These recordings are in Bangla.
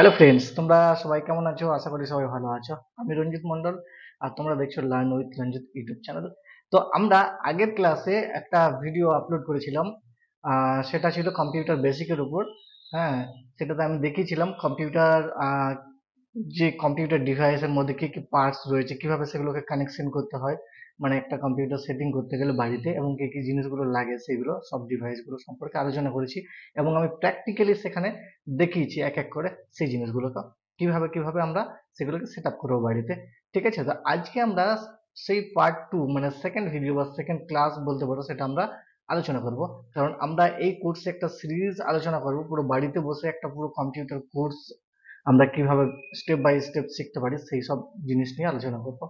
হ্যালো ফ্রেন্ডস তোমরা সবাই কেমন আছো? আশা করি সবাই ভালো আছো। আমি রঞ্জিত মন্ডল আর তোমরা দেখছ learn with Ranjit YouTube channel. তো আমরা আগের ক্লাসে একটা ভিডিও আপলোড করেছিলাম সেটা ছিল কম্পিউটার বেসিকের উপর। হ্যাঁ সেটাতে আমি দেখিয়েছিলাম কম্পিউটার যে কম্পিউটার ডিভাইসের মধ্যে কী কী পার্টস রয়েছে, কীভাবে সেগুলোকে কানেকশন করতে হয়। মানে একটা কম্পিউটার সেটিং করতে গেলে বাড়িতে এবং কি কি জিনিসগুলো লাগে সেগুলো, সব ডিভাইসগুলো সম্পর্কে আলোচনা করেছি এবং আমি প্র্যাকটিক্যালি সেখানে দেখিয়েছি এক এক করে সেই জিনিসগুলোকে। কীভাবে কীভাবে আমরা সেগুলোকে সেট আপ করব বাড়িতে, ঠিক আছে? তো আজকে আমরা সেই পার্ট টু মানে সেকেন্ড ভিডিও বা সেকেন্ড ক্লাস বলতে পারো সেটা আমরা আলোচনা করব। কারণ আমরা এই কোর্সে একটা সিরিজ আলোচনা করব, পুরো বাড়িতে বসে একটা পুরো কম্পিউটার কোর্স আমরা কীভাবে স্টেপ বাই স্টেপ শিখতে পারি সেই সব জিনিস নিয়ে আলোচনা করব।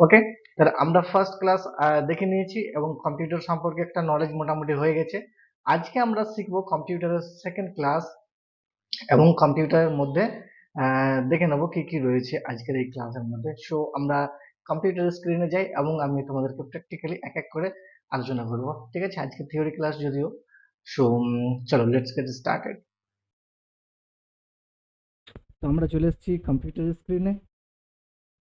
ওকে তাহলে আমরা ফার্স্ট ক্লাস দেখে নিয়েছি এবং কম্পিউটার সম্পর্কে একটা নলেজ মোটামুটি হয়ে গেছে। আজকে আমরা শিখব কম্পিউটারের সেকেন্ড ক্লাস এবং কম্পিউটারের মধ্যে দেখে নেব কি কি রয়েছে আজকের এই ক্লাসের মধ্যে। সো আমরা কম্পিউটার স্ক্রিনে যাই এবং আমি তোমাদেরকে প্র্যাকটিক্যালি এক এক করে আলোচনা করব। ঠিক আছে? আজকে থিওরি ক্লাস যদিও। সো চলো লেটস গেট স্টার্টেড তো আমরা চলে এসেছি কম্পিউটার স্ক্রিনে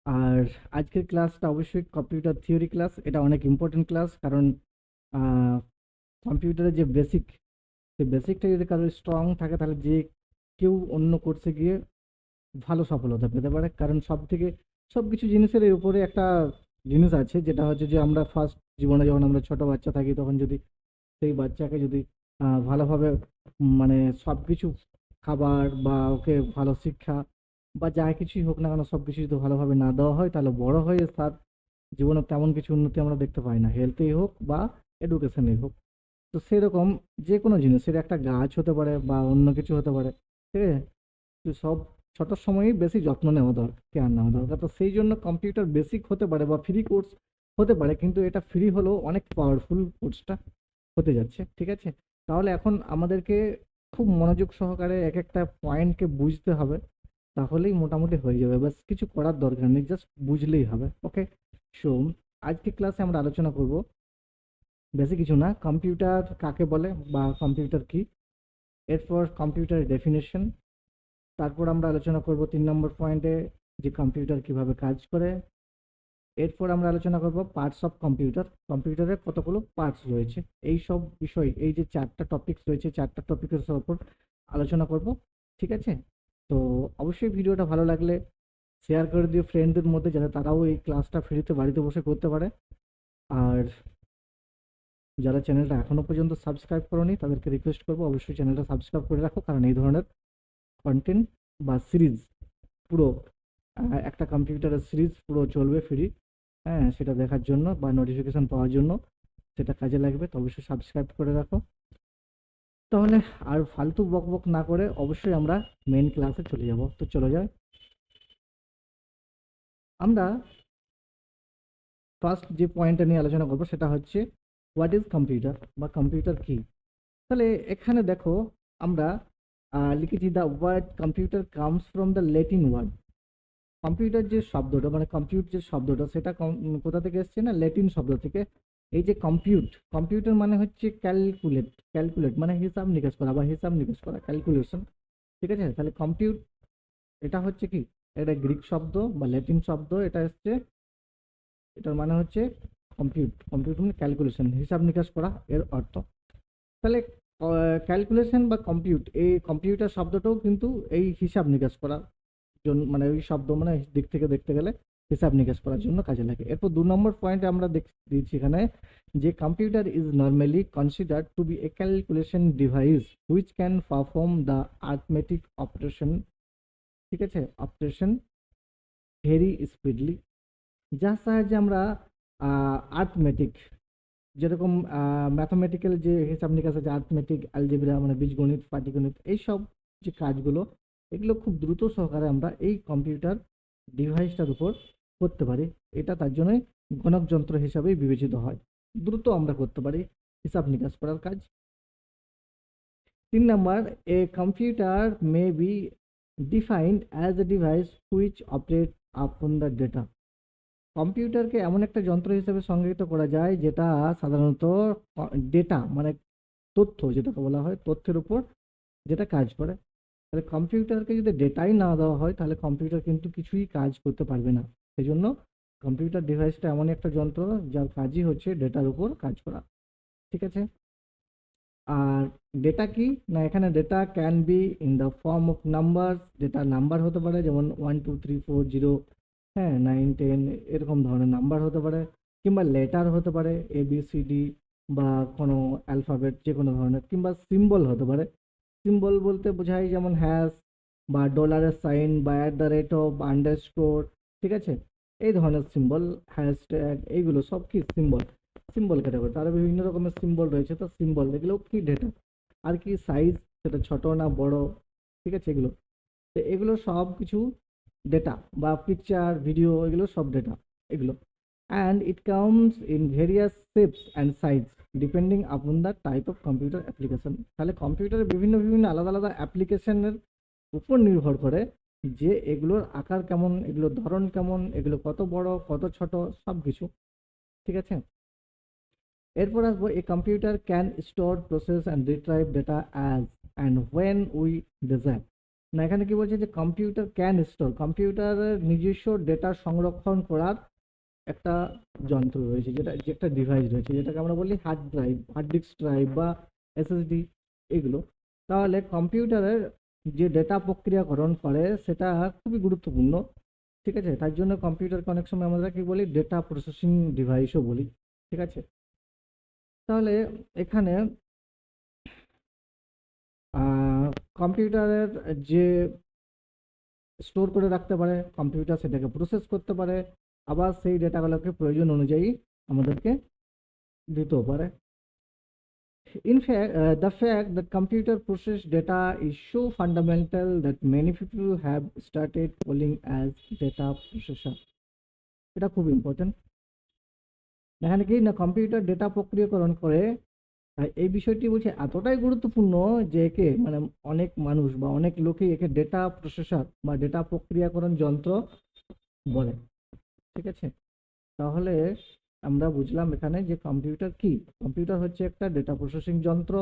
আর আজকের ক্লাসটা অবশ্যই কম্পিউটার থিওরি ক্লাস এটা অনেক ইম্পর্টেন্ট ক্লাস কারণ কম্পিউটারের যে বেসিক সেই বেসিকটা যদি কারোর স্ট্রং থাকে তাহলে যে কেউ অন্য কোর্সে গিয়ে ভালো সফলতা পেতে পারে। কারণ সব থেকে সব কিছু জিনিসের এর উপরে একটা জিনিস আছে যেটা হচ্ছে যে আমরা ফার্স্ট জীবনে যখন আমরা ছোট বাচ্চা থাকি তখন যদি সেই বাচ্চাকে যদি ভালোভাবে মানে সব কিছু খাবার বা ওকে ভালো শিক্ষা বা যা কিছুই হোক না কেন, সব কিছু যদি ভালোভাবে না দেওয়া হয়, তাহলে বড় হয়ে তার জীবনে তেমন কিছু উন্নতি আমরা দেখতে পাই না। হেলথেই হোক বা এডুকেশনেই হোক। তো সেরকম যে কোনো জিনিস, সেটা একটা গাছ হতে পারে বা অন্য কিছু হতে পারে, ঠিক আছে? তো সব ছোট সময়ই বেশি যত্ন নেওয়া দরকার কেয়ার নেওয়া দরকার। তো সেই জন্য কম্পিউটার বেসিক হতে পারে বা ফ্রি কোর্স হতে পারে, কিন্তু এটা ফ্রি হলেও অনেক পাওয়ারফুল কোর্সটা হতে যাচ্ছে, ঠিক আছে? তাহলে এখন আমাদেরকে খুব মনোযোগ সহকারে এক একটা পয়েন্টকে বুঝতে হবে। তাহলেই মোটামুটি হয়ে যাবে। বাস কিছু করার দরকার নেই জাস্ট বুঝলেই হবে। ওকে সো আজকে ক্লাসে আমরা আলোচনা করব। বেশি কিছু না কম্পিউটার কাকে বলে বা কম্পিউটার কি? এরপর কম্পিউটার ডেফিনেশন তারপর আমরা আলোচনা করব তিন নম্বর পয়েন্টে যে কম্পিউটার কীভাবে কাজ করে। এরপর আমরা আলোচনা করব পার্টস অফ কম্পিউটার কম্পিউটারের কতগুলো পার্টস রয়েছে। এই সব বিষয়, এই যে চারটা টপিকস রয়েছে, চারটা টপিকের উপর আলোচনা করব। ঠিক আছে? তো অবশ্যই ভিডিওটা ভালো লাগলে শেয়ার করে দিও ফ্রেন্ডদের মধ্যে যাতে তারাও এই ক্লাসটা ফ্রিতে বাড়িতে বসে করতে পারে। আর যারা চ্যানেলটা এখনও পর্যন্ত সাবস্ক্রাইব করোনি, তাদেরকে রিকোয়েস্ট করব অবশ্যই চ্যানেলটা সাবস্ক্রাইব করে রাখো, কারণ এই ধরনের কন্টেন্ট বা সিরিজ পুরো একটা কম্পিউটারের সিরিজ পুরো চলবে ফ্রি হ্যাঁ সেটা দেখার জন্য বা নোটিফিকেশান পাওয়ার জন্য, সেটা কাজে লাগবে, তো অবশ্যই সাবস্ক্রাইব করে রাখো। তাহলে আর ফালতু বক বক না করে অবশ্যই আমরা মেন ক্লাসে চলে যাব। তো চলে যাই। আমরা ফার্স্ট যে পয়েন্টটা নিয়ে আলোচনা করব সেটা হচ্ছে হোয়াট ইজ কম্পিউটার বা কম্পিউটার কি? তাহলে এখানে দেখো আমরা লিখেছি the word computer comes from the Latin word computer যে শব্দটা মানে কম্পিউটার যে শব্দটা, সেটা কোথা থেকে এসছে না ল্যাটিন শব্দ থেকে? এই যে কম্পিউট কম্পিউটার মানে হচ্ছে ক্যালকুলেট ক্যালকুলেট মানে হিসাব নিকাশ করা বা হিসাব নিকাশ করা ক্যালকুলেশন ঠিক আছে? তাহলে কম্পিউট এটা হচ্ছে কি? এটা গ্রিক শব্দ বা ল্যাটিন শব্দ, এটা হচ্ছে, এটার মানে হচ্ছে কম্পিউট কম্পিউটার মানে ক্যালকুলেশন হিসাব নিকাশ করা এর অর্থ। তাহলে ক্যালকুলেশন বা কম্পিউট এই কম্পিউটার শব্দটাও কিন্তু এই হিসাব নিকাশ করার জন্য মানে ওই শব্দ মানে দিক থেকে দেখতে গেলে হিসাব নিকাশ করার জন্য কাজে লাগে। এরপর দু নম্বর পয়েন্টে আমরা দেখ- দিয়েছি এখানে যে computer is normally considered to be a calculation device which can perform the arithmetic operation ঠিক আছে? অপারেশন ভেরি স্পিডলি যার সাহায্যে আমরা আর্থমেটিক যেরকম ম্যাথামেটিক্যাল যে হিসাব নিকাশ আছে আর্থমেটিক অ্যালজেব্রা মানে বীজগণিত, পাটিগণিত, এইসব যে কাজগুলো, এগুলো খুব দ্রুত সহকারে আমরা এই কম্পিউটার ডিভাইসটার উপর করতে পারি, এটা তার জন্যই গণক যন্ত্র হিসাবেই বিবেচিত হয়। দ্রুত আমরা করতে পারি, হিসাব নিকাশ করার কাজ। তিন number a computer may be defined as a device which operate upon the data কম্পিউটারকে এমন একটা যন্ত্র হিসেবে সংজ্ঞায়িত করা যায়, যেটা সাধারণত ডেটা মানে তথ্য যেটাকে বলা হয়, তথ্যের উপর যেটা কাজ করে। তাহলে কম্পিউটারকে যদি ডেটাই না দেওয়া হয়, তাহলে কম্পিউটার কিন্তু কিছুই কাজ করতে পারবে না। সেই জন্য কম্পিউটার ডিভাইসটা এমন একটা যন্ত্র যার কাজই হচ্ছে ডেটার উপর কাজ করা, ঠিক আছে? আর ডেটা কি? না, এখানে data can be in the form of number data number হতে পারে, যেমন one two three four zero হ্যাঁ নাইন টেন এরকম ধরনের নাম্বার হতে পারে, কিংবা লেটার হতে পারে এ বি সি ডি বা কোনো অ্যালফাবেট যে কোনো ধরনের, কিংবা সিম্বল হতে পারে। সিম্বল বলতে বোঝায় যেমন হ্যাশ বা ডলারের সাইন বা at the rate of underscore ঠিক আছে? এই ধরনের সিম্বল হ্যাশট্যাগ এইগুলো সব কি সিম্বল সিম্বল ক্যাটাগরি তার বিভিন্ন রকমের সিম্বল রয়েছে, তো সিম্বল এগুলো কি ডেটা আর কি সাইজ সেটা ছোট না বড়? ঠিক আছে, এগুলো। তো এগুলো সব কিছু ডেটা বা পিকচার ভিডিও এগুলো সব ডেটা এগুলো। And it comes in various shapes and size depending upon the type of computer application তাহলে কম্পিউটারে বিভিন্ন বিভিন্ন আলাদা আলাদা অ্যাপ্লিকেশনের উপর নির্ভর করে যে এগুলোর আকার কেমন, এগুলোর ধরন কেমন, এগুলো কত বড়, কত ছোট, সব কিছু, ঠিক আছে? এরপর আসব a computer can store process and retrieve data as and when we design না, এখানে কি বলছে যে কম্পিউটার ক্যান স্টোর কম্পিউটারের নিজস্ব ডেটা সংরক্ষণ করার একটা যন্ত্র রয়েছে, যেটা, যে একটা ডিভাইস রয়েছে, যেটাকে আমরা বলি hard drive hard disk drive বা এসএসডি এগুলো। তাহলে কম্পিউটারের যে ডেটা প্রক্রিয়াকরণ করে, সেটা খুবই গুরুত্বপূর্ণ, ঠিক আছে? তার জন্য কম্পিউটারকে অনেক সময় আমরা কি বলি ডেটা প্রসেসিং ডিভাইসও বলি, ঠিক আছে? তাহলে এখানে কম্পিউটারের যে স্টোর করে রাখতে পারে কম্পিউটার সেটাকে প্রসেস করতে পারে, আবার সেই ডেটাগুলোকে প্রয়োজন অনুযায়ী আমাদেরকে দিতেও পারে। In fact, uh, the fact that computer process data is so fundamental that many people have started calling as data processor. এটা খুব ইম্পর্টেন্ট এখানে কি না কম্পিউটার ডেটা প্রক্রিয়াকরণ করে? এই বিষয়টি বলছে এতটাই গুরুত্বপূর্ণ যে একে মানে অনেক মানুষ বা অনেক লোকই একে ডেটা প্রসেসর বা ডেটা প্রক্রিয়াকরণ যন্ত্র বলে। ঠিক আছে? তাহলে আমরা বুঝলাম এখানে যে কম্পিউটার কি? কম্পিউটার হচ্ছে একটা ডেটা প্রসেসিং যন্ত্র।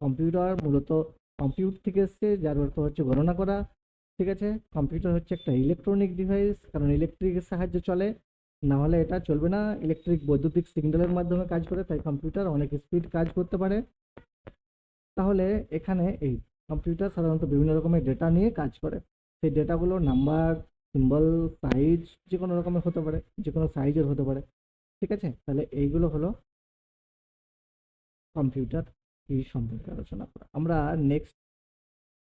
কম্পিউটার মূলত কম্পিউট থেকে এসছে, যার অর্থ হচ্ছে গণনা করা। ঠিক আছে? কম্পিউটার হচ্ছে একটা ইলেকট্রনিক ডিভাইস কারণ ইলেকট্রিকের সাহায্যে চলে। না হলে এটা চলবে না। ইলেকট্রিক বৈদ্যুতিক সিগন্যালের মাধ্যমে কাজ করে, তাই কম্পিউটার অনেক স্পিড কাজ করতে পারে। তাহলে এখানে এই কম্পিউটার সাধারণত বিভিন্ন রকমের ডেটা নিয়ে কাজ করে। সেই ডেটাগুলো নাম্বার সিম্বল সাইজ যে কোনো রকমের হতে পারে যে কোনো সাইজের হতে পারে। ঠিক আছে? তাহলে এইগুলো হলো কম্পিউটার কি সম্পর্কে আলোচনা করা। আমরা নেক্সট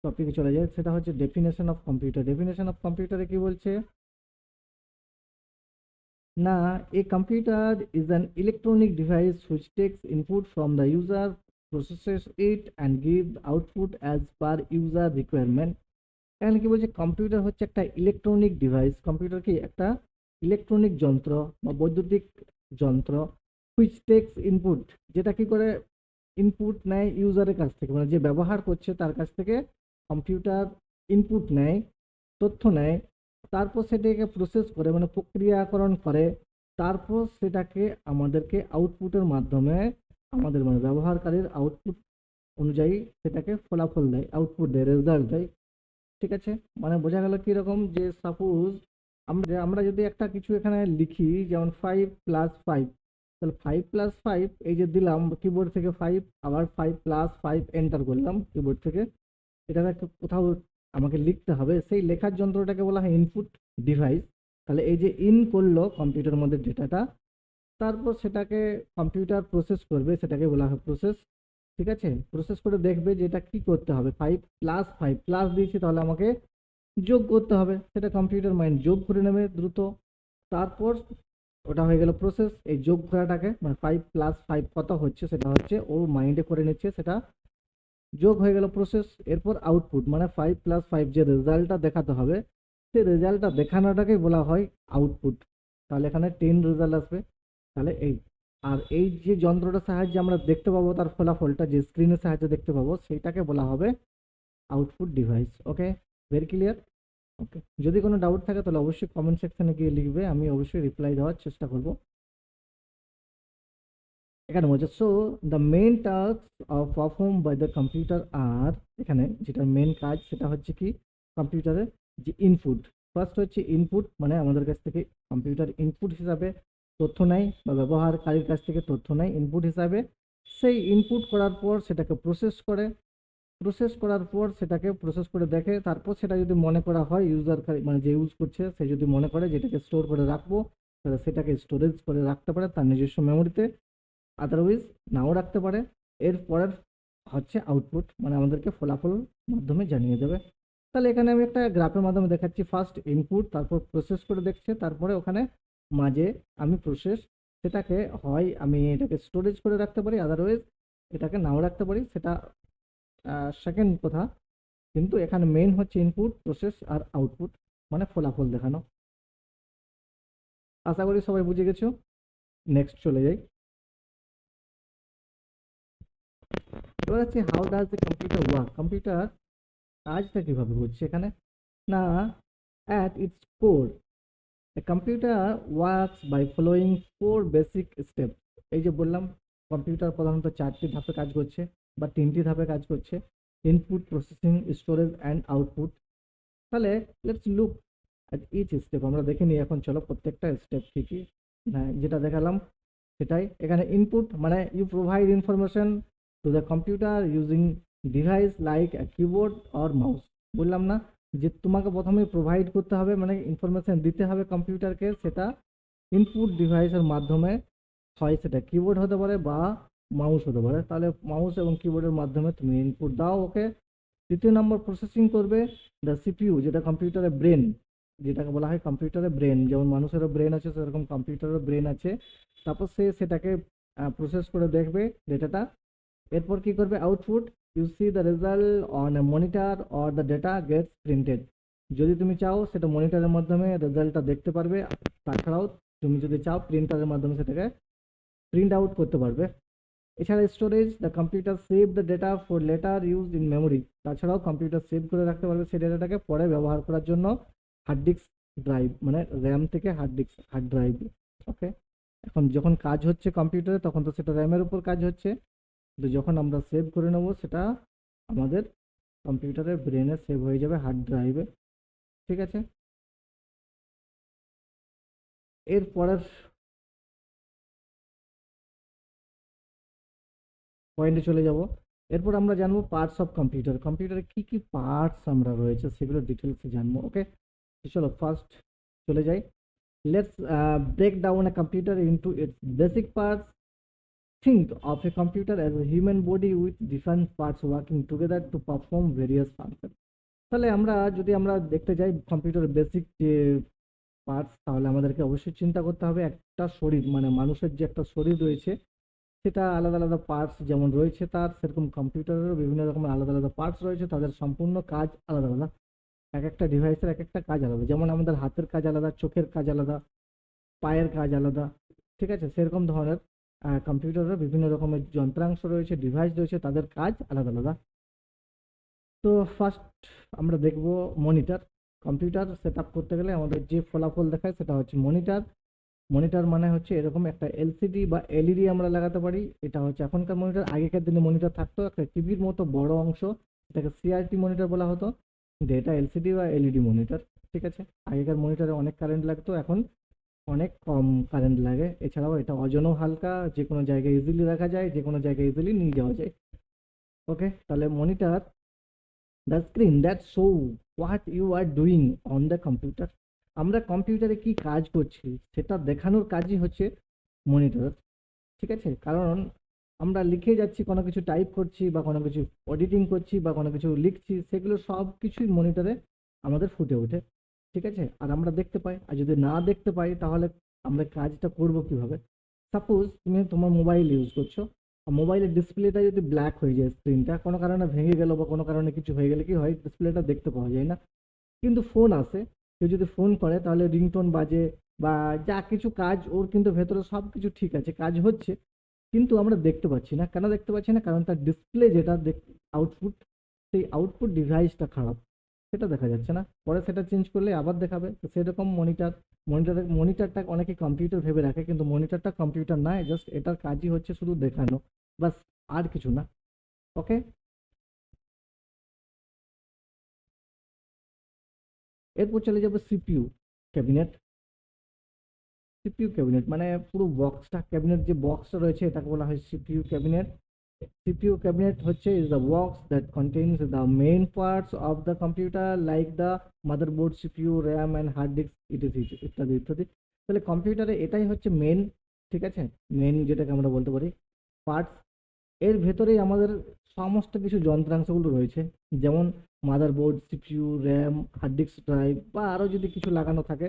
টপিকে চলে যাই, সেটা হচ্ছে definition of computer definition of কম্পিউটারে কি বলছে? না a computer is an electronic device which takes input from the user processes it and gives output as per user requirement এখানে কি বলছে? কম্পিউটার হচ্ছে একটা ইলেকট্রনিক ডিভাইস কম্পিউটার কি? একটা ইলেকট্রনিক যন্ত্র বা বৈদ্যুতিক যন্ত্র হুইচ টেক্স ইনপুট যেটা কি করে ইনপুট নেয় ইউজারের কাছ থেকে মানে যে ব্যবহার করছে তার কাছ থেকে কম্পিউটার ইনপুট নেয়, তথ্য নেয়, তারপর সেটাকে প্রসেস করে মানে প্রক্রিয়াকরণ করে, তারপর সেটাকে আমাদেরকে আউটপুটের মাধ্যমে আমাদের মানে ব্যবহারকারীর আউটপুট অনুযায়ী সেটাকে ফলাফল দেয় আউটপুট দেয় রেজাল্ট দেয়, ঠিক আছে? মানে বোঝা গেল কীরকম যে সাপোজ আমরা আমরা যদি একটা কিছু এখানে লিখি, যেমন ফাইভ প্লাস ফাইভ তাহলে ফাইভ প্লাস ফাইভ এই যে দিলাম কিবোর্ড থেকে ফাইভ আবার ফাইভ প্লাস ফাইভ এন্টার করলাম কিবোর্ড থেকে এটা কোথাও আমাকে লিখতে হবে। সেই লেখার যন্ত্রটাকে বলা হয় ইনপুট ডিভাইস তাহলে এই যে ইন করল কম্পিউটার মধ্যে ডেটাটা, তারপর সেটাকে কম্পিউটার প্রসেস করবে, সেটাকে বলা হয় প্রসেস ঠিক আছে? প্রসেস করে দেখবে যে এটা কী করতে হবে। ফাইভ প্লাস ফাইভ প্লাস দিয়েছি, তাহলে আমাকে যোগ করতে হবে, সেটা কম্পিউটার মাইন্ড যোগ করে নেবে দ্রুত। তারপর ওটা হয়ে গেল প্রসেস এই যোগ করাটাকে মানে ফাইভ প্লাস ফাইভ কত হচ্ছে সেটা হচ্ছে ও মাইন্ডে করে নিচ্ছে, সেটা যোগ হয়ে গেল প্রসেস এরপর আউটপুট মানে ফাইভ প্লাস ফাইভ যে রেজাল্টটা দেখাতে হবে, সেই রেজাল্টটা দেখানোটাকেই বলা হয় আউটপুট তাহলে এখানে টেন রেজাল্ট আসবে। তাহলে এই, আর এই যে যন্ত্রটার সাহায্যে আমরা দেখতে পাবো, তার ফলাফলটা যে স্ক্রিনের সাহায্যে দেখতে পাবো, সেইটাকে বলা হবে output device okay very clear okay যদি কোনো ডাউট থাকে তাহলে অবশ্যই কমেন্ট সেকশনে গিয়ে লিখবে, আমি অবশ্যই রিপ্লাই দেওয়ার চেষ্টা করব। এখানে বলছে so the main task perform by the computer আর এখানে যেটা মেন কাজ সেটা হচ্ছে কি? কম্পিউটারের যে ইনপুট ফার্স্ট হচ্ছে ইনপুট মানে আমাদের কাছ থেকে কম্পিউটার ইনপুট হিসাবে তথ্য নেয় বা ব্যবহারকারীর কাছ থেকে তথ্য নেয় ইনপুট হিসাবে। সেই ইনপুট করার পর সেটাকে প্রসেস করে। প্রসেস করার পর সেটাকে প্রসেস করে দেখে, তারপর সেটা যদি মনে করা হয় ইউজার মানে যে ইউজ করছে, সে যদি মনে করে যেটাকে স্টোর করে রাখব, তাহলে সেটাকে স্টোরেজ করে রাখতে পারে তার নিজস্ব মেমোরিতে আদারওয়াইজ নাও রাখতে পারে। এর পরের হচ্ছে আউটপুট মানে আমাদেরকে ফলাফল মাধ্যমে জানিয়ে দেবে। তাহলে এখানে আমি একটা গ্রাফের মাধ্যমে দেখাচ্ছি। ফার্স্ট ইনপুট তারপর প্রসেস করে দেখছে, তারপরে ওখানে মাঝে আমি প্রসেস সেটাকে হয় আমি এটাকে স্টোরেজ করে রাখতে পারি। আদারওয়াইজ এটাকে নাও রাখতে পারি। সেটা সেকেন্ড কথা, কিন্তু এখানে মেইন হচ্ছে ইনপুট প্রসেস আর আউটপুট মানে ফলাফল দেখানো। আশা করি সবাই বুঝে গেছো। নেক্সট চলে যাই। এবার হচ্ছে how does the computer work computer কাজটা কীভাবে হচ্ছে এখানে? না at its core computer works by following four basic steps এই যে বললাম কম্পিউটার প্রধানত চারটি ধাপে কাজ করছে। বা তিনটি ধাপে কাজ করছে input processing storage and output তাহলে let's look at each step আমরা দেখে নিই এখন, চলো প্রত্যেকটা স্টেপ কি কি। যেটা দেখালাম সেটাই। এখানে ইনপুট মানে you provide information to the computer using device like keyboard or mouse বললাম না যে তোমাকে প্রথমে প্রোভাইড করতে হবে মানে ইনফরমেশন দিতে হবে কম্পিউটারকে সেটা ইনপুট ডিভাইসের মাধ্যমে। হয় সেটা কিবোর্ড হতে পারে বা মাউস হতে পারে। তাহলে মাউস এবং কিবোর্ডের মাধ্যমে তুমি ইনপুট দাও ওকে। দ্বিতীয় নম্বর প্রসেসিং করবে দ্য সিপিইউ যেটা কম্পিউটারের ব্রেন যেটাকে বলা হয় কম্পিউটারের ব্রেন যেমন মানুষেরও ব্রেন আছে, সেরকম কম্পিউটারেরও ব্রেন আছে। তারপর সে সেটাকে প্রসেস করে দেখবে ডেটাটা এরপর কি করবে? Output you see the result on a monitor or the data gets printed যদি তুমি চাও, সেটা মনিটরের মাধ্যমে রেজাল্টটা দেখতে পারবে। তাছাড়াও তুমি যদি চাও প্রিন্টারের মাধ্যমে সেটাকে প্রিন্ট আউট করতে পারবে। এছাড়া storage the computer save the data for later use in memory তাছাড়াও কম্পিউটার সেভ করে রাখতে পারবে সেই ডেটাটাকে পরে ব্যবহার করার জন্য হার্ড ডিস্ক ড্রাইভ মানে র্যাম থেকে hard disk hard drive okay এখন যখন কাজ হচ্ছে কম্পিউটারে তখন তো সেটা র্যামের উপর কাজ হচ্ছে। কিন্তু যখন আমরা সেভ করে নেব, সেটা আমাদের কম্পিউটারের ব্রেনে সেভ হয়ে যাবে হার্ড ড্রাইভে ঠিক আছে? এর পরের পয়েন্টে চলে যাব। এরপর আমরা জানব পার্টস অফ কম্পিউটার কম্পিউটারে কি কি পার্টস আমরা রয়েছে সেগুলো ডিটেলসে জানব। ওকে চলো ফার্স্ট চলে যাই। Let's break down a computer into its basic parts think of a computer as a human body with different parts working together to perform various functions তাহলে আমরা, যদি আমরা দেখতে যাই কম্পিউটারের বেসিক যে পার্টস তাহলে আমাদেরকে অবশ্যই চিন্তা করতে হবে একটা শরীর মানে মানুষের যে একটা শরীর রয়েছে সেটা আলাদা আলাদা পার্টস যেমন রয়েছে তার, সেরকম কম্পিউটারেরও বিভিন্ন রকমের আলাদা আলাদা পার্টস রয়েছে, তাদের সম্পূর্ণ কাজ আলাদা আলাদা। এক একটা ডিভাইসের এক একটা কাজ আলাদা। যেমন আমাদের হাতের কাজ আলাদা, চোখের কাজ আলাদা, পায়ের কাজ আলাদা, ঠিক আছে? সেরকম ধরনের কম্পিউটারের বিভিন্ন রকমের যন্ত্রাংশ রয়েছে ডিভাইস রয়েছে, তাদের কাজ আলাদা আলাদা। তো ফার্স্ট আমরা দেখব মনিটর কম্পিউটার সেট করতে গেলে আমাদের যে ফলাফল দেখায় সেটা হচ্ছে মনিটর মনিটর মানে হচ্ছে এরকম একটা এলসিডি বা এলইডি আমরা লাগাতে পারি। এটা হচ্ছে এখনকার মনিটর। আগেকার দিনে মনিটর থাকতো, একটা টিভির মতো বড় অংশ, এটাকে সিআরটি মনিটর বলা হতো। কিন্তু এটা এলসিডি বা এলইডি মনিটর, ঠিক আছে? আগেকার মনিটরে অনেক কারেন্ট লাগতো, এখন অনেক কম কারেন্ট লাগে। এছাড়াও এটা ওজনও হালকা যে কোনো জায়গায় ইজিলি রাখা যায় যে কোনো জায়গায় ইজিলি নিয়ে যাওয়া যায়। ওকে তাহলে monitor the screen that show what you are doing on the computer আমরা কম্পিউটারে কি কাজ করছি সেটা দেখানোর কাজই হচ্ছে মনিটর, ঠিক আছে? কারণ আমরা লিখে যাচ্ছি, কোনো কিছু টাইপ করছি বা কোনো কিছু অডিটিং করছি বা কোনো কিছু লিখছি, সেগুলো সব কিছুই মনিটরে আমাদের ফুটে ওঠে, ঠিক আছে? আর আমরা দেখতে পাই, আর যদি না দেখতে পাই, তাহলে আমরা কাজটা করব কীভাবে? সাপোজ তুমি তোমার মোবাইল ইউজ করছ, আর মোবাইলের ডিসপ্লেটা যদি ব্ল্যাক হয়ে যায় স্ক্রিনটা কোনো কারণে ভেঙে গেল বা কোনো কারণে কিছু হয়ে গেলে কি হয়? ডিসপ্লেটা দেখতে পাওয়া যায় না। কিন্তু ফোন আসে কেউ যদি ফোন করে তাহলে রিংটোন বাজে বা যা কিছু কাজ ওর কিন্তু ভেতরে সব কিছু ঠিক আছে, কাজ হচ্ছে। কিন্তু আমরা দেখতে পাচ্ছি না। কেন দেখতে পাচ্ছি না? কারণ তার ডিসপ্লে যেটা আউটপুট সেই আউটপুট ডিভাইসটা খারাপ। সেটা দেখা যাচ্ছে না। পরে সেটা চেঞ্জ করলে আবার দেখাবে। তো সেরকম মনিটর মনিটর মনিটরটা অনেকে কম্পিউটার ভেবে রাখে, কিন্তু মনিটরটা কম্পিউটার নয়। জাস্ট এটার কাজই হচ্ছে শুধু দেখানো। বাস আর কিছু না। ওকে এরপর চলে যাবে সিপিইউ ক্যাবিনেট সিপিইউ ক্যাবিনেট মানে পুরো বক্সটা ক্যাবিনেট যে বক্সটা রয়েছে এটাকে বলা হয় সিপিইউ ক্যাবিনেট CPU cabinet হচ্ছে is is the box that contains the main parts of the computer like the motherboard, CPU, RAM and hard disk etc ইত্যাদি ইত্যাদি। তাহলে কম্পিউটারে এটাই হচ্ছে মেন ঠিক আছে? মেন যেটাকে আমরা বলতে পারি পার্টস এর ভেতরেই আমাদের সমস্ত কিছু যন্ত্রাংশগুলো রয়েছে। যেমন motherboard CPU RAM hard disk drive বা আরও যদি কিছু লাগানো থাকে,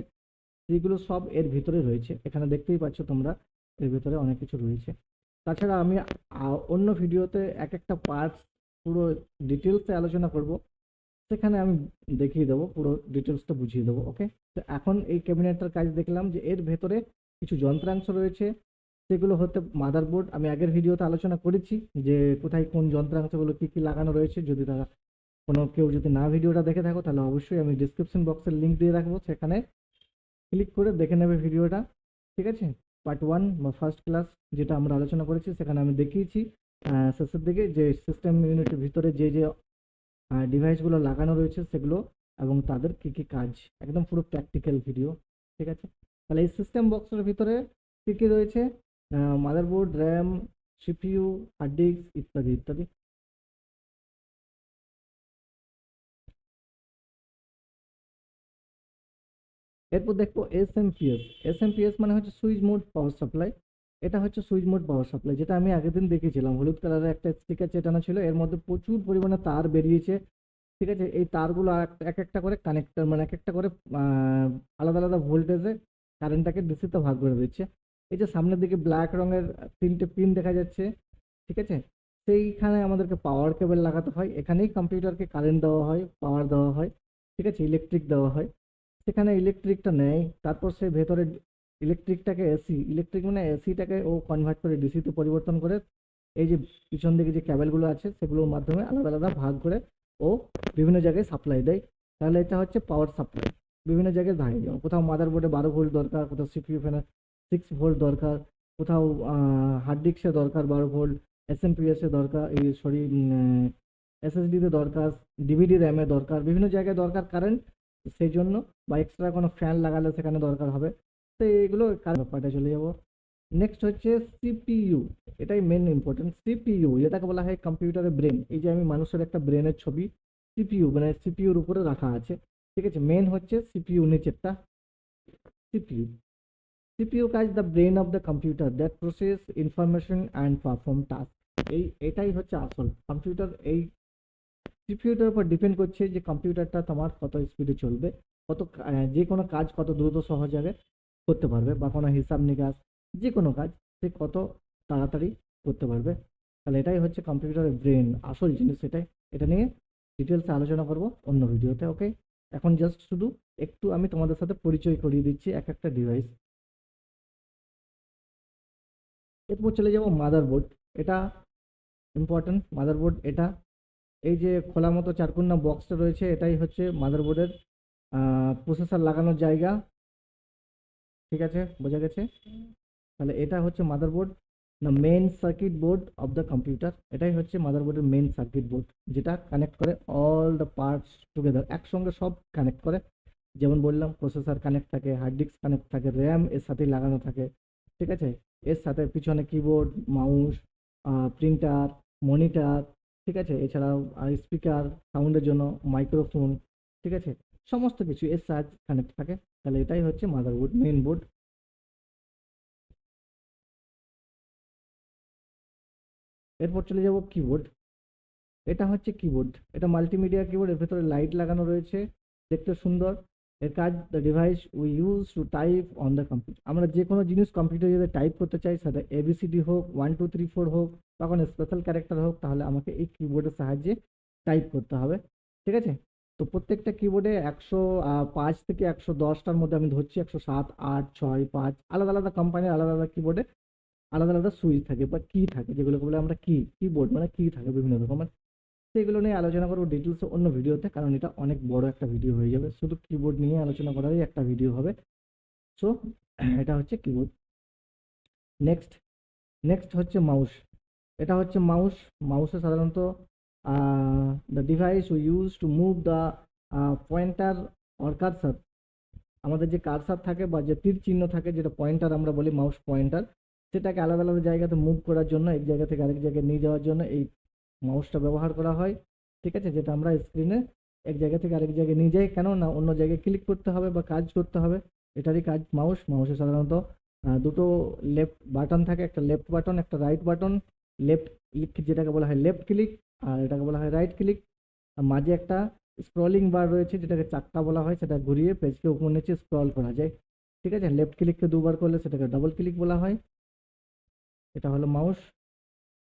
সেগুলো সব এর ভিতরে রয়েছে। এখানে দেখতেই পাচ্ছ তোমরা, এর ভিতরে অনেক কিছু রয়েছে। তাছাড়া আমি অন্য ভিডিওতে এক একটা পার্টস পুরো ডিটেলসে আলোচনা করব। সেখানে আমি দেখিয়ে দেবো, পুরো ডিটেলসটা বুঝিয়ে দেবো ওকে তো এখন এই ক্যাবিনেটটার কাজ দেখলাম যে এর ভেতরে কিছু যন্ত্রাংশ রয়েছে সেগুলো হতে মাদারবোর্ড আমি আগের ভিডিওতে আলোচনা করেছি যে কোথায় কোন যন্ত্রাংশগুলো কী কী লাগানো রয়েছে। যদি তারা কোনো কেউ যদি না ভিডিওটা দেখে থাকো, তাহলে অবশ্যই আমি ডিসক্রিপশন বক্সের লিঙ্ক দিয়ে রাখব। সেখানে ক্লিক করে দেখে নেবে ভিডিওটা, ঠিক আছে? পার্ট ওয়ান বা ফার্স্ট ক্লাস যেটা আমরা আলোচনা করেছি, সেখানে আমি দেখিয়েছি। শেষের দিকে যে সিস্টেম ইউনিটের ভিতরে যে যে ডিভাইসগুলো লাগানো রয়েছে সেগুলো এবং তাদের কী কী কাজ। একদম পুরো প্র্যাকটিক্যাল ভিডিও ঠিক আছে? তাহলে এই সিস্টেম বক্সের ভিতরে কী কী রয়েছে? Motherboard RAM CPU hard disk ইত্যাদি ইত্যাদি। এরপর দেখব S M P S S M P S মানে হচ্ছে সুইচ মোড পাওয়ার সাপ্লাই এটা হচ্ছে সুইচ মোড পাওয়ার সাপ্লাই যেটা আমি আগের দিন দেখেছিলাম। হলুদ কালারের একটা স্টিকার চেটানো ছিল। এর মধ্যে প্রচুর পরিমাণে তার বেরিয়েছে। ঠিক আছে? এই তারগুলো এক- এক একটা করে কানেক্টর মানে এক একটা করে আলাদা আলাদা ভোল্টেজে কারেন্টটাকে ডিসিতে ভাগ করে দিচ্ছে। এই যে সামনের দিকে ব্ল্যাক রঙের তিনটে পিন দেখা যাচ্ছে, ঠিক আছে? সেইখানে আমাদেরকে পাওয়ার কেবল লাগাতে হয়। এখানেই কম্পিউটারকে কারেন্ট দেওয়া হয় পাওয়ার দেওয়া হয়, ঠিক আছে? ইলেকট্রিক দেওয়া হয়। সেখানে ইলেকট্রিকটা নেয়, তারপর সে ভেতরে ইলেকট্রিকটাকে এসি ইলেকট্রিক মানে এসিটাকে ও কনভার্ট করে ডিসিতে পরিবর্তন করে, এই যে পিছন দিকে যে ক্যাবেলগুলো আছে, সেগুলোর মাধ্যমে আলাদা আলাদা ভাগ করে ও বিভিন্ন জায়গায় সাপ্লাই দেয়। তাহলে এটা হচ্ছে পাওয়ার সাপ্লাই বিভিন্ন জায়গায় থাকে যেমন কোথাও মাদার বোর্ডে বারো ভোল্ট দরকার, কোথাও সিপিইউ ফ্যানে সিক্স ভোল্ট দরকার, কোথাও হার্ড ডিস্কে দরকার বারো ভোল্ট এস এম এ দরকার, এই সরি এসএসডিতে দরকার ডিভিডি র্যামে দরকার, বিভিন্ন জায়গায় দরকার কারেন্ট সেই জন্য বা এক্সট্রা কোনো ফ্যান লাগালে সেখানে দরকার হবে। তো এগুলো ব্যাপারটা চলে যাব। নেক্সট হচ্ছে সিপিইউ এটাই মেন ইম্পর্টেন্ট সিপিইউ যেটাকে বলা হয় কম্পিউটারের ব্রেন এই যে আমি মানুষের একটা ব্রেনের ছবি সিপিইউ মানে সিপিইউর উপরে রাখা আছে, ঠিক আছে? মেন হচ্ছে সিপিইউ নিচেরটা সিপিইউ সিপিইউ কাজ the brain of the computer that process information and perform task এই, এটাই হচ্ছে আসল। কম্পিউটার এই সিপিইউটার উপর ডিপেন্ড করছে যে কম্পিউটারটা তোমার কত স্পিডে চলবে, কত যে কোনো কাজ কত দ্রুত সহজে করতে পারবে বা কোনো হিসাব নিকাশ, যে কোনো কাজ সে কত তাড়াতাড়ি করতে পারবে। তাহলে এটাই হচ্ছে কম্পিউটারের ব্রেন আসল জিনিস এটাই। এটা নিয়ে ডিটেলসে আলোচনা করব অন্য ভিডিওতে ওকে এখন জাস্ট শুধু একটু আমি তোমাদের সাথে পরিচয় করিয়ে দিচ্ছি এক একটা ডিভাইস এরপর চলে যাব মাদারবোর্ড এটা ইম্পর্টেন্ট মাদারবোর্ড এটা। এই যে খোলা মতো চারকোনা বক্সটা রয়েছে, এটাই হচ্ছে মাদারবোর্ডের প্রসেসর লাগানোর জায়গা। ঠিক আছে? বোঝা গেছে? তাহলে এটা হচ্ছে মাদারবোর্ড না main circuit board of the computer এটাই হচ্ছে মাদারবোর্ডের মেন সার্কিট বোর্ড যেটা কানেক্ট করে অল দ্য পার্টস টুগেদার একসঙ্গে সব কানেক্ট করে। যেমন বললাম প্রসেসর কানেক্ট থাকে হার্ড ডিস্ক কানেক্ট থাকে র্যাম এর সাথেই লাগানো থাকে। ঠিক আছে? এর সাথে পিছনে কিবোর্ড মাউস প্রিন্টার মনিটর ঠিক আছে? এছাড়াও স্পিকার সাউন্ডের জন্য মাইক্রোফোন ঠিক আছে? সমস্ত কিছু এর সাহায্যে কানেক্ট থাকে। তাহলে এটাই হচ্ছে মাদারবোর্ড মেইন বোর্ড এরপর চলে যাব কিবোর্ড এটা হচ্ছে কিবোর্ড এটা মাল্টিমিডিয়া কিবোর্ড এর ভেতরে লাইট লাগানো রয়েছে। দেখতে সুন্দর। এর কাজ the device we use to type on the computer আমরা যে কোনো জিনিস কম্পিউটারে যদি টাইপ করতে চাই, সেটা এবিসিডি হোক ওয়ান টু থ্রি ফোর হোক বা কোনো স্পেশাল ক্যারেক্টার হোক, তাহলে আমাকে এই কিবোর্ডের সাহায্যে টাইপ করতে হবে। ঠিক আছে? তো প্রত্যেকটা কিবোর্ডে একশো পাঁচ থেকে একশো দশটার মধ্যে আমি ধরছি, একশো সাত, আট, ছয়, পাঁচ, আলাদা আলাদা কোম্পানির আলাদা আলাদা কিবোর্ডে আলাদা আলাদা সুইচ থাকে বা কি থাকে, যেগুলোকে বলে আমরা কি কিবোর্ড মানে কি থাকে বিভিন্ন রকমের। সেগুলো নিয়ে আলোচনা করব ডিটেলসে অন্য ভিডিওতে কারণ এটা অনেক বড় একটা ভিডিও হয়ে যাবে। শুধু কিবোর্ড নিয়ে আলোচনা করারই একটা ভিডিও হবে। সো এটা হচ্ছে কিবোর্ড নেক্সট নেক্সট হচ্ছে মাউস এটা হচ্ছে মাউস মাউসে সাধারণত the device we use to move the pointer or cursor আমাদের যে কারসার থাকে বা যে তীর চিহ্ন থাকে, যেটা পয়েন্টার আমরা বলি মাউস পয়েন্টার সেটাকে আলাদা আলাদা জায়গাতে মুভ করার জন্য, এক জায়গা থেকে আরেক জায়গায় নিয়ে যাওয়ার জন্য এই মাউসটা ব্যবহার করা হয়, ঠিক আছে? যেটা আমরা স্ক্রিনে এক জায়গা থেকে আরেক জায়গায় নিয়ে যাই। কেন না, অন্য জায়গায় ক্লিক করতে হবে বা কাজ করতে হবে, এটারই কাজ মাউস মাউসে সাধারণত দুটো লেফট বাটন থাকে, একটা লেফট বাটন একটা রাইট বাটন লেফট ক্লিক যেটাকে বলা হয় লেফট ক্লিক আর এটাকে বলা হয় রাইট ক্লিক আর মাঝে একটা স্ক্রলিং বার রয়েছে, যেটাকে চাক্কা বলা হয়, সেটা ঘুরিয়ে পেজকে উপর নিচে স্ক্রল করা যায়। ঠিক আছে? লেফট ক্লিককে দুবার করলে সেটাকে ডাবল ক্লিক বলা হয়। এটা হলো মাউস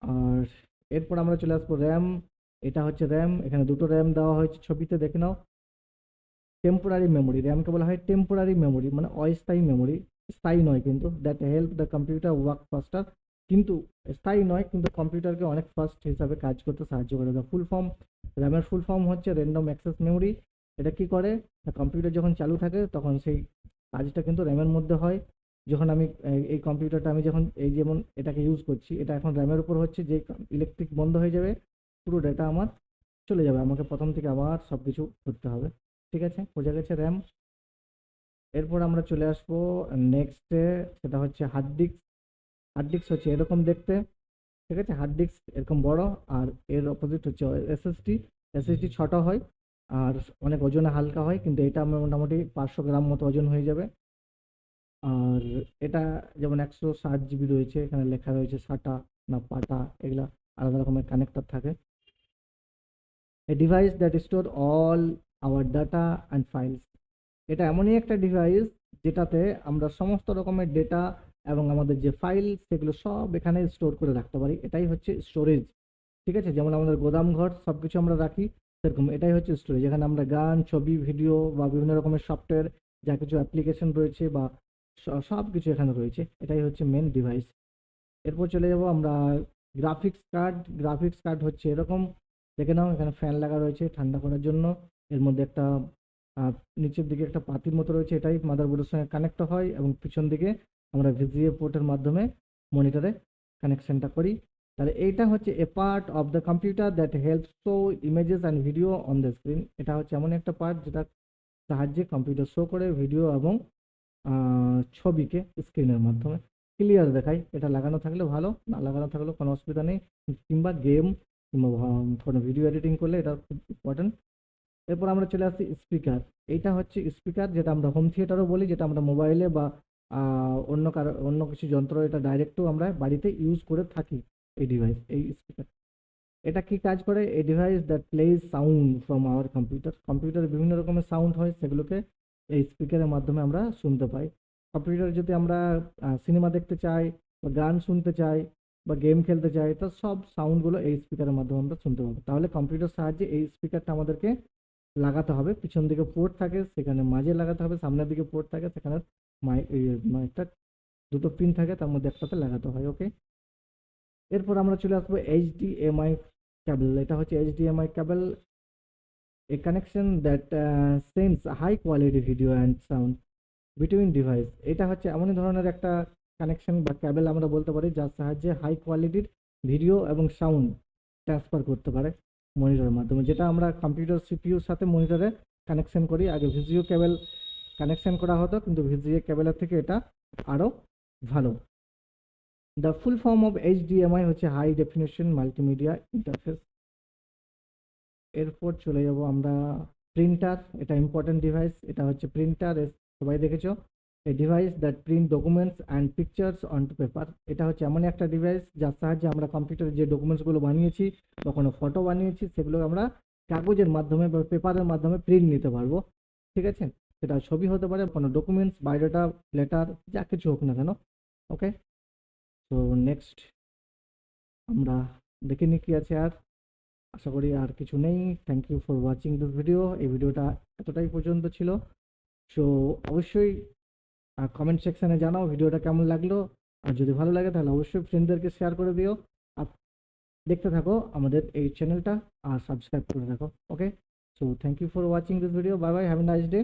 আর এরপর আমরা চলে আসব র্যাম, এটা হচ্ছে র্যাম, এখানে দুটো র্যাম দেওয়া হয়েছে, ছবিতে দেখে নাও। টেম্পোরারি মেমোরি র্যামকে বলা হয় টেম্পোরারি মেমোরি মানে অস্থায়ী মেমোরি স্থায়ী নয় কিন্তু that help the computer work faster কিন্তু স্থায়ী নয়, কিন্তু কম্পিউটারকে অনেক ফাস্ট হিসাবে কাজ করতে সাহায্য করে। দ্য ফুল ফর্ম র্যামের ফুল ফর্ম হচ্ছে র্যান্ডম অ্যাক্সেস মেমোরি এটা কি করে? কম্পিউটার যখন চালু থাকে, তখন সেই কাজটা কিন্তু র্যামের মধ্যে হয়। যখন আমি এই- কম্পিউটারটা আমি যখন এই যেমন এটাকে ইউজ করছি এটা এখন র্যামের উপর হচ্ছে যে ইলেকট্রিক বন্ধ হয়ে যাবে পুরো ডেটা আমার চলে যাবে। আমাকে প্রথম থেকে আবার সব কিছু করতে হবে। ঠিক আছে? বোঝা গেছে র্যাম এরপর আমরা চলে আসব নেক্সটে সেটা হচ্ছে হার্ড ডিস্ক হার্ড ডিস্ক হচ্ছে এরকম দেখতে। ঠিক আছে? হার্ড ডিস্ক এরকম বড় আর এর অপোজিট হচ্ছে এসএসডি এসএসডি ছোট হয় আর অনেক ওজনে হালকা হয় কিন্তু এটা আমার মোটামুটি পাঁচশো গ্রাম মতো ওজন হয়ে যাবে। আর এটা যেমন একশো ষাট জিবি রয়েছে, এখানে লেখা রয়েছে সাটা না পাটা, এগুলা আলাদা রকমের কানেক্টর থাকে। A device that store all our data and files এটা এমনই একটা ডিভাইস যেটাতে আমরা সমস্ত রকমের ডেটা এবং আমাদের যে ফাইল সেগুলো সব এখানে স্টোর করে রাখতে পারি। এটাই হচ্ছে স্টোরেজ ঠিক আছে? যেমন আমাদের গোদাম ঘর সব কিছু আমরা রাখি, সেরকম এটাই হচ্ছে স্টোরেজ এখানে আমরা গান, ছবি ভিডিও বা বিভিন্ন রকমের সফটওয়্যার যা কিছু অ্যাপ্লিকেশন রয়েছে বা সব কিছু এখানে রয়েছে। এটাই হচ্ছে মেন ডিভাইস এরপর চলে যাব আমরা গ্রাফিক্স কার্ড গ্রাফিক্স কার্ড হচ্ছে এরকম। দেখে নাও, এখানে ফ্যান লাগা রয়েছে ঠান্ডা করার জন্য। এর মধ্যে একটা নিচের দিকে একটা পাতির মতো রয়েছে। এটাই মাদারবোর্ডের সঙ্গে কানেক্ট হয় এবং পিছন দিকে আমরা ভিজিএ পোর্টের মাধ্যমে মনিটরে কানেকশনটা করি। তাহলে এইটা হচ্ছে a part of the computer that help show images and video on the screen এটা হচ্ছে এমন একটা পার্ট যেটা সাহায্যে কম্পিউটার শো করে ভিডিও এবং ছবিকে স্ক্রিনের মাধ্যমে। ক্লিয়ার দেখায় এটা লাগানো থাকলে ভালো, না লাগানো থাকলেও কোনো অসুবিধা নেই। কিংবা গেম কিংবা কোনো ভিডিও এডিটিং করলে এটা খুব ইম্পর্টেন্ট এরপর আমরা চলে আসছি স্পিকার এইটা হচ্ছে স্পিকার যেটা আমরা হোম থিয়েটারও বলি, যেটা আমরা মোবাইলে বা অন্য কারও, অন্য কিছু যন্ত্র, এটা ডাইরেক্টও আমরা বাড়িতে ইউজ করে থাকি এই ডিভাইস এই স্পিকার এটা কি কাজ করে? এই device that plays sound from our computer কম্পিউটারে বিভিন্ন রকমের সাউন্ড হয়, সেগুলোকে এই স্পিকারের মাধ্যমে আমরা শুনতে পাই। কম্পিউটারে যদি আমরা সিনেমা দেখতে চাই বা গান শুনতে চাই বা গেম খেলতে চাই, তো সব সাউন্ডগুলো এই স্পিকারের মাধ্যমে আমরা শুনতে পাবো। তাহলে কম্পিউটার সাহায্যে এই স্পিকারটা আমাদেরকে লাগাতে হবে। পিছন দিকে পোর্ট থাকে, সেখানে মাঝে লাগাতে হবে, সামনের দিকে পোর্ট থাকে, সেখানে মাইক মাইকটা দুটো পিন থাকে, তার মধ্যে একটাতে লাগাতে হয় ওকে এরপর আমরা চলে আসব এইচডিএমআই ক্যাবেল এটা হচ্ছে HDMI cable a connection that sends high quality video and sound between device এটা হচ্ছে এমন ধরনের একটা কানেকশন বা ক্যাবেল আমরা বলতে পারি, যার সাহায্যে হাই কোয়ালিটির ভিডিও এবং সাউন্ড ট্রান্সফার করতে পারে মনিটরের মাধ্যমে। যেটা আমরা কম্পিউটার সিপিইউর সাথে মনিটরে কানেকশন করি। আগে ভিজিও কেবল কানেকশন করা হতো, কিন্তু ভিজিএ কেবলের থেকে এটা আরও ভালো। The full form of HDMI হচ্ছে হাই ডেফিনেশন মাল্টিমিডিয়া ইন্টারফেস এরপর চলে যাব আমরা প্রিন্টার এটা ইম্পর্টেন্ট ডিভাইস এটা হচ্ছে প্রিন্টার সবাই দেখেছ? এই device that print documents and pictures on to paper এটা হচ্ছে এমন একটা ডিভাইস যার সাহায্যে আমরা কম্পিউটারে যে ডকুমেন্টসগুলো বানিয়েছি বা কোনো ফটো বানিয়েছি সেগুলো আমরা কাগজের মাধ্যমে বা পেপারের মাধ্যমে প্রিন্ট নিতে পারব, ঠিক আছে? সেটা ছবি হতে পারে, কোনো ডকুমেন্টস বায়োডাটা লেটার যা কিছু হোক না কেন ওকে তো নেক্সট আমরা দেখে নিই কি আছে আর। আশা করি আর কিছু নেই। Thank you for watching the video এই ভিডিওটা এতটাই পর্যন্ত ছিল। সো অবশ্যই কমেন্ট সেকশানে জানাও ভিডিওটা কেমন লাগল। আর যদি ভালো লাগে, তাহলে অবশ্যই ফ্রেন্ডদেরকে শেয়ার করে দিও। আর দেখতে থাকো আমাদের এই চ্যানেলটা আর সাবস্ক্রাইব করে রাখো। Okay so thank you for watching this video bye bye have a nice day